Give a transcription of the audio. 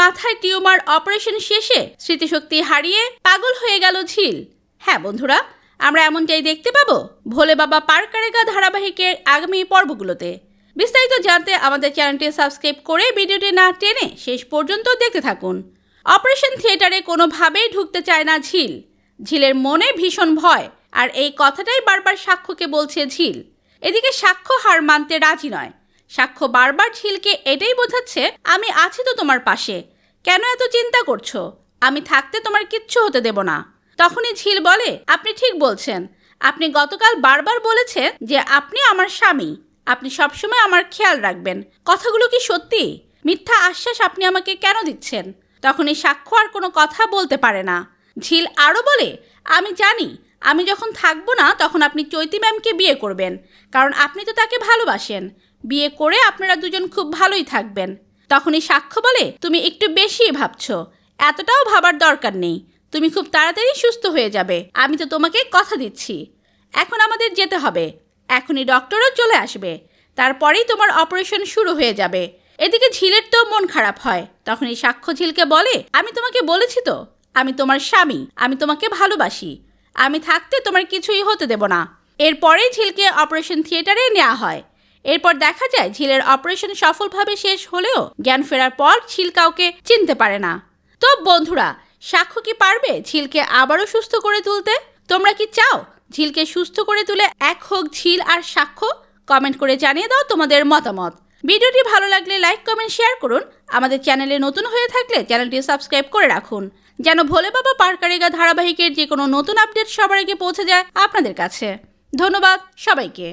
মাথায় tumour operation শেষে স্মৃতিশক্তি হারিয়ে পাগল হয়ে গেল ঝিল। হ্যাঁ বন্ধুরা, আমরা এমনটাই দেখতে পাবো ভোলে বাবা পার কারেগা ধারাবাহিকের আগামী পর্বগুলোতে। বিস্তারিত জানতে আমাদের চ্যানেলটি সাবস্ক্রাইব করে ভিডিওটি না টেনে শেষ পর্যন্ত দেখতে থাকুন। অপারেশন থিয়েটারে কোনোভাবেই ঢুকতে চায় না ঝিল। ঝিলের মনে ভীষণ ভয়, আর এই কথাটাই বারবার সাক্ষ্যকে বলছে ঝিল। এদিকে সাক্ষ্য হার মানতে রাজি নয় সাক্ষ্য বারবার ঝিলকে এটাই বোঝাচ্ছে, আমি আছি তো তোমার পাশে। কেন এত চিন্তা করছ? আমি থাকতে তোমার কিচ্ছু হতে দেব না। তখনই ঝিল বলে, আপনি ঠিক বলছেন। আপনি গতকাল বারবার বলেছেন যে আপনি আমার স্বামী। আপনি সবসময় আমার খেয়াল রাখবেন। কথাগুলো কি সত্যি? মিথ্যা আশ্বাস আপনি আমাকে কেন দিচ্ছেন? তখনই সাক্ষ্য আর কোনো কথা বলতে পারে না। ঝিল আরও বলে, আমি জানি, আমি যখন থাকব না তখন আপনি চৈতি ম্যামকে বিয়ে করবেন। কারণ আপনি তো তাকে ভালোবাসেন। বিয়ে করে আপনারা দুজন খুব ভালোই থাকবেন। তখনই সাক্ষ্য বলে, তুমি একটু বেশিই ভাবছ। এতটাও ভাবার দরকার নেই। তুমি খুব তাড়াতাড়ি সুস্থ হয়ে যাবে। আমি তো তোমাকে কথা দিচ্ছি। এখন আমাদের যেতে হবে। এখনই ডক্টরও চলে আসবে। তারপরেই তোমার অপারেশন শুরু হয়ে যাবে। এদিকে ঝিলের তো মন খারাপ হয়। তখনই সাক্ষ্য ঝিলকে বলে, আমি তোমাকে বলেছি তো। আমি তোমার স্বামী। আমি তোমাকে ভালোবাসি। আমি থাকতে তোমার কিছুই হতে দেব না। এরপরেই ঝিলকে অপারেশন থিয়েটারে নেওয়া হয়। এরপর দেখা যায় ঝিলের অপারেশন সফলভাবে শেষ হলেও জ্ঞান ফেরার পর ঝিল কাউকে চিনতে পারে না। তো বন্ধুরা, সাক্ষ্য কি পারবে ঝিলকে আবারও সুস্থ করে তুলতে? তোমরা কি চাও ঝিলকে সুস্থ করে তুলে এক হোক ঝিল আর সাক্ষ্য? কমেন্ট করে জানিয়ে দাও তোমাদের মতামত। ভিডিওটি ভালো লাগলে লাইক, কমেন্ট, শেয়ার করুন। আমাদের চ্যানেলে নতুন হয়ে থাকলে চ্যানেলটি সাবস্ক্রাইব করে রাখুন। যেন ভোলে বাবা পারকারেগা ধারাবাহিকের যে কোনো নতুন আপডেট সবার আগে পৌঁছে যায় আপনাদের কাছে। ধন্যবাদ সবাইকে।